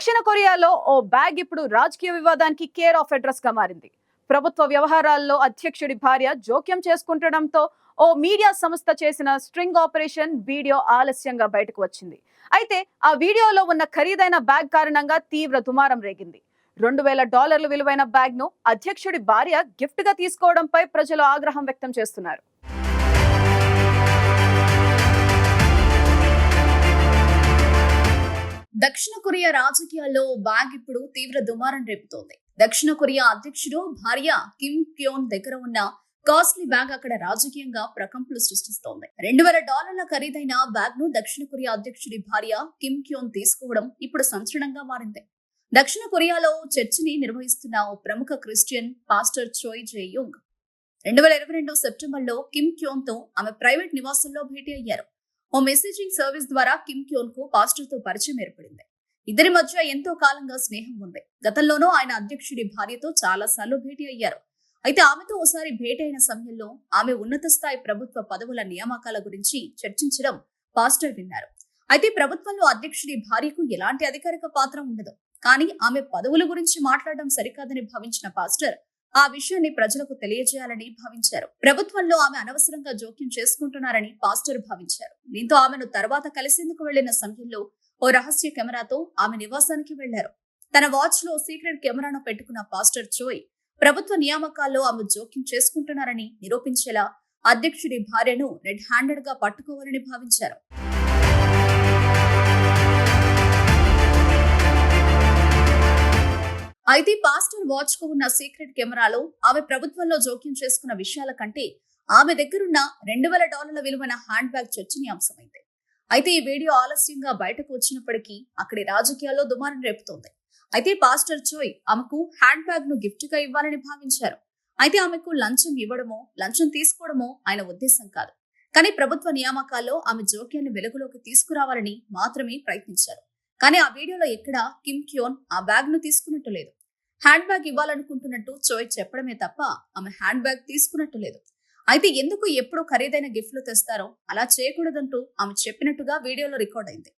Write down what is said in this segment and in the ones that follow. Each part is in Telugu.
దక్షిణ కొరియాలో ఓ బ్యాగ్ ఇప్పుడు రాజకీయ వివాదానికి కేర్ ఆఫ్ అడ్రస్గా మారింది. ప్రభుత్వ వ్యవహారాల్లో అధ్యక్షుడి భార్య జోక్యం చేసుకుంటడంతో ఓ మీడియా సంస్థ చేసిన స్ట్రింగ్ ఆపరేషన్ వీడియో ఆలస్యంగా బయటకు వచ్చింది. అయితే ఆ వీడియోలో ఉన్న ఖరీదైన బ్యాగ్ కారణంగా తీవ్ర దుమారం రేగింది. రెండు వేల డాలర్లు విలువైన బ్యాగ్ను అధ్యక్షుడి భార్య గిఫ్ట్గా తీసుకోవడంపై ప్రజలు ఆగ్రహం వ్యక్తం చేస్తున్నారు. దక్షిణ కొరియా రాజకీయాల్లో బ్యాగ్ ఇప్పుడు తీవ్ర దుమారం రేపుతోంది. దక్షిణ కొరియా అధ్యక్షుడు భార్య కిమ్ క్యోన్ దగ్గర ఉన్న కాస్ట్లీ బ్యాగ్ అక్కడ రాజకీయంగా ప్రకంపలు సృష్టిస్తోంది. రెండు వేల డాలర్ల ఖరీదైన బ్యాగ్ను దక్షిణ కొరియా అధ్యక్షుడి భార్య కిమ్ క్యోన్ తీసుకోవడం ఇప్పుడు సంచలనంగా మారింది. దక్షిణ కొరియాలో చర్చిని నిర్వహిస్తున్న ఓ ప్రముఖ క్రిస్టియన్ పాస్టర్ చోయ్ జేయుంగ్ రెండు వేల ఇరవై రెండు సెప్టెంబర్లో కిమ్ క్యోన్తో ఆమె ప్రైవేట్ నివాసంలో భేటీ అయ్యారు. ఓ మెసేజింగ్ సర్వీస్ ద్వారా కిమ్ క్యోన్కు పాస్టర్తో పరిచయం ఏర్పడింది. ఇద్దరి మధ్య ఎంతో కాలంగా స్నేహం ఉంది. గతంలోనూ ఆయన అధ్యక్షుడి భార్యతో చాలా సార్లు భేటీ అయ్యారు. అయితే ఆమెతో ఓసారి భేటీ అయిన సమయంలో ఆమె ఉన్నత స్థాయి ప్రభుత్వ పదవుల నియామకాల గురించి చర్చించడం పాస్టర్ విన్నారు. అయితే ప్రభుత్వంలో అధ్యక్షుడి భార్యకు ఎలాంటి అధికారిక పాత్ర ఉండదు. కానీ ఆమె పదవుల గురించి మాట్లాడడం సరికాదని భావించిన పాస్టర్ ఆ విషయాన్ని ప్రజలకు తెలియజేయాలని భావించారు. ప్రభుత్వంలో ఆమె అనవసరంగా జోక్యం చేసుకుంటున్నారని పాస్టర్ భావించారు. దీంతో ఆమెను తర్వాత కలిసేందుకు వెళ్ళిన సమయంలో ఓ రహస్య కెమెరాతో ఆమె నివాసానికి వెళ్ళారు తన వాచ్లో సీక్రెట్ కెమెరాను పెట్టుకున్న పాస్టర్ చోయ్ ప్రభుత్వ నియామకాల్లో ఆమె జోక్యం చేసుకుంటున్నారని నిరూపించేలా అధ్యక్షుడి భార్యను రెడ్ హ్యాండెడ్గా పట్టుకోవాలని భావించారు. అయితే పాస్టర్ వాచ్కు ఉన్న సీక్రెట్ కెమెరాలో ఆమె ప్రభుత్వంలో జోక్యం చేసుకున్న విషయాల కంటే ఆమె దగ్గరున్న రెండు వేల డాలర్ల విలువైన హ్యాండ్ బ్యాగ్ చర్చనీయాంశమైంది. అయితే ఈ వీడియో ఆలస్యంగా బయటకు వచ్చినప్పటికీ అక్కడి రాజకీయాల్లో దుమారం రేపుతోంది. అయితే పాస్టర్ చోయ్ ఆమెకు హ్యాండ్ బ్యాగ్ను గిఫ్ట్గా ఇవ్వాలని భావించారు. అయితే ఆమెకు లంచం ఇవ్వడమో లంచం తీసుకోవడమో ఆయన ఉద్దేశం కాదు. కానీ ప్రభుత్వ నియామకాల్లో ఆమె జోక్యాన్ని వెలుగులోకి తీసుకురావాలని మాత్రమే ప్రయత్నించారు. కానీ ఆ వీడియోలో ఎక్కడా కిమ్ క్యోన్ ఆ బ్యాగ్ను తీసుకున్నట్టు లేదు. హ్యాండ్ బ్యాగ్ ఇవ్వాలనుకుంటున్నట్టు చోయ్ చెప్పడమే తప్ప ఆమె హ్యాండ్ బ్యాగ్ తీసుకున్నట్టు లేదు. అయితే ఎందుకు ఎప్పుడు ఖరీదైన గిఫ్ట్లు తెస్తారో అలా చేయకూడదంటూ ఆమె చెప్పినట్టుగా వీడియోలో రికార్డ్ అయింది.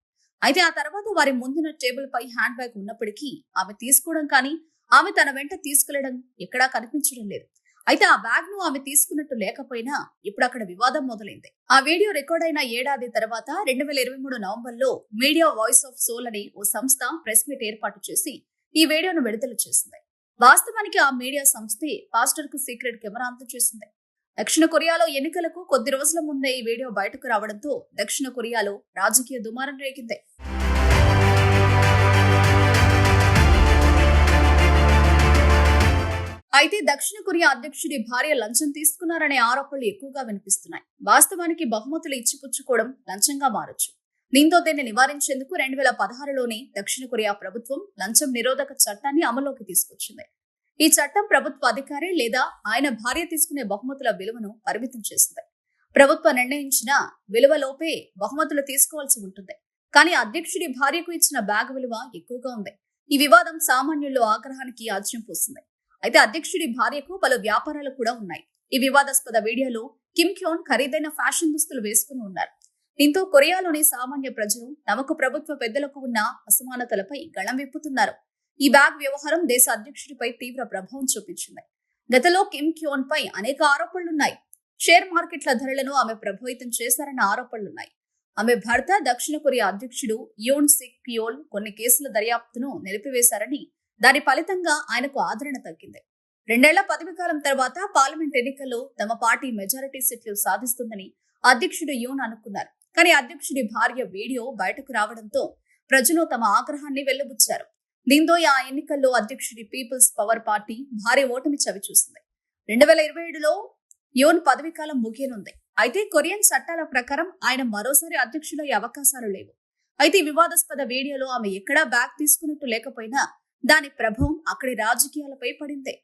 అయితే ఆ తర్వాత వారి ముందున్న టేబుల్ పై హ్యాండ్ బ్యాగ్ ఉన్నప్పటికీ ఆమె తీసుకోవడం కానీ ఆమె తన వెంట తీసుకెళ్ళడం ఎక్కడా కనిపించడం లేదు. అయితే ఆ బ్యాగ్ను ఆమె తీసుకున్నట్టు లేకపోయినా ఇప్పుడు అక్కడ వివాదం మొదలైంది. ఆ వీడియో రికార్డ్ అయిన ఏడాది తర్వాత రెండు వేల ఇరవై మూడు నవంబర్లో మీడియా వాయిస్ ఆఫ్ సోల్ అనే ఓ సంస్థ ప్రెస్ మీట్ ఏర్పాటు చేసి ఈ వీడియోను విడుదల చేసింది. వాస్తవానికి ఆ మీడియా సంస్థే పాస్టర్కు సీక్రెట్ కెమెరా అందజేసింది. దక్షిణ కొరియాలో ఎన్నికలకు కొద్ది రోజుల ముందే ఈ వీడియో బయటకు రావడంతో దక్షిణ కొరియాలో రాజకీయ దుమారం రేగింది. అయితే దక్షిణ కొరియా అధ్యక్షుడి భార్య లంచం తీసుకున్నారనే ఆరోపణలు ఎక్కువగా వినిపిస్తున్నాయి. వాస్తవానికి బహుమతులు ఇచ్చిపుచ్చుకోవడం లంచంగా మారొచ్చు. దీంతో దీన్ని నివారించేందుకు రెండు వేల పదహారులోనే దక్షిణ కొరియా ప్రభుత్వం లంచం నిరోధక చట్టాన్ని అమల్లోకి తీసుకొచ్చింది. ఈ చట్టం ప్రభుత్వ అధికారి లేదా ఆయన భార్య తీసుకునే బహుమతుల విలువను పరిమితం చేసింది ప్రభుత్వ నిర్ణయించిన విలువలోపే బహుమతులు తీసుకోవాల్సి ఉంటుంది. కానీ అధ్యక్షుడి భార్యకు ఇచ్చిన బ్యాగ్ విలువ ఎక్కువగా ఉంది. ఈ వివాదం సామాన్యుల్లో ఆగ్రహానికి ఆజ్యం పోస్తుంది. అయితే అధ్యక్షుడి భార్యకు పలు వ్యాపారాలు కూడా ఉన్నాయి. ఈ వివాదాస్పద వీడియోలో కిమ్ క్యోన్ ఖరీదైన ఫ్యాషన్ దుస్తులు వేసుకుని ఉన్నారు. దీంతో కొరియాలోని సామాన్య ప్రజలు తమకు ప్రభుత్వ పెద్దలకు ఉన్న అసమానతలపై గళం విప్పుతున్నారు. ఈ బ్యాగ్ వ్యవహారం దేశ అధ్యక్షుడిపై తీవ్ర ప్రభావం చూపించింది. గతంలో కిమ్ క్యోన్ పై అనేక ఆరోపణలున్నాయి. షేర్ మార్కెట్ల ధరలను ఆమె ప్రభావితం చేశారన్న ఆరోపణలున్నాయి. ఆమె భర్త దక్షిణ కొరియా అధ్యక్షుడు యోన్ సిక్ క్యోల్ కొన్ని కేసుల దర్యాప్తును నిలిపివేశారని దాని ఫలితంగా ఆయనకు ఆదరణ తగ్గింది. రెండేళ్ళ పదవి కాలం తర్వాత పార్లమెంట్ ఎన్నికల్లో తమ పార్టీ మెజారిటీ సీట్లు సాధిస్తుందని అధ్యక్షుడు యోన్ అనుకున్నారు. కానీ అధ్యక్షుడి భార్య వీడియో బయటకు రావడంతో ప్రజలు తమ ఆగ్రహాన్ని వెల్లబుచ్చారు. దీంతో ఆ ఎన్నికల్లో అధ్యక్షుడి పీపుల్స్ పవర్ పార్టీ భారీ ఓటమి చవిచూసింది రెండు వేల ఇరవై ఏడులో యోన్ పదవీ కాలం ముగియనుంది. అయితే కొరియన్ చట్టాల ప్రకారం ఆయన మరోసారి అధ్యక్షుడయ్యే అవకాశాలు లేవు. అయితే వివాదాస్పద వీడియోలో ఆమె ఎక్కడా బ్యాగ్ తీసుకున్నట్టు లేకపోయినా దాని ప్రభావం అక్కడి రాజకీయాలపై పడింది.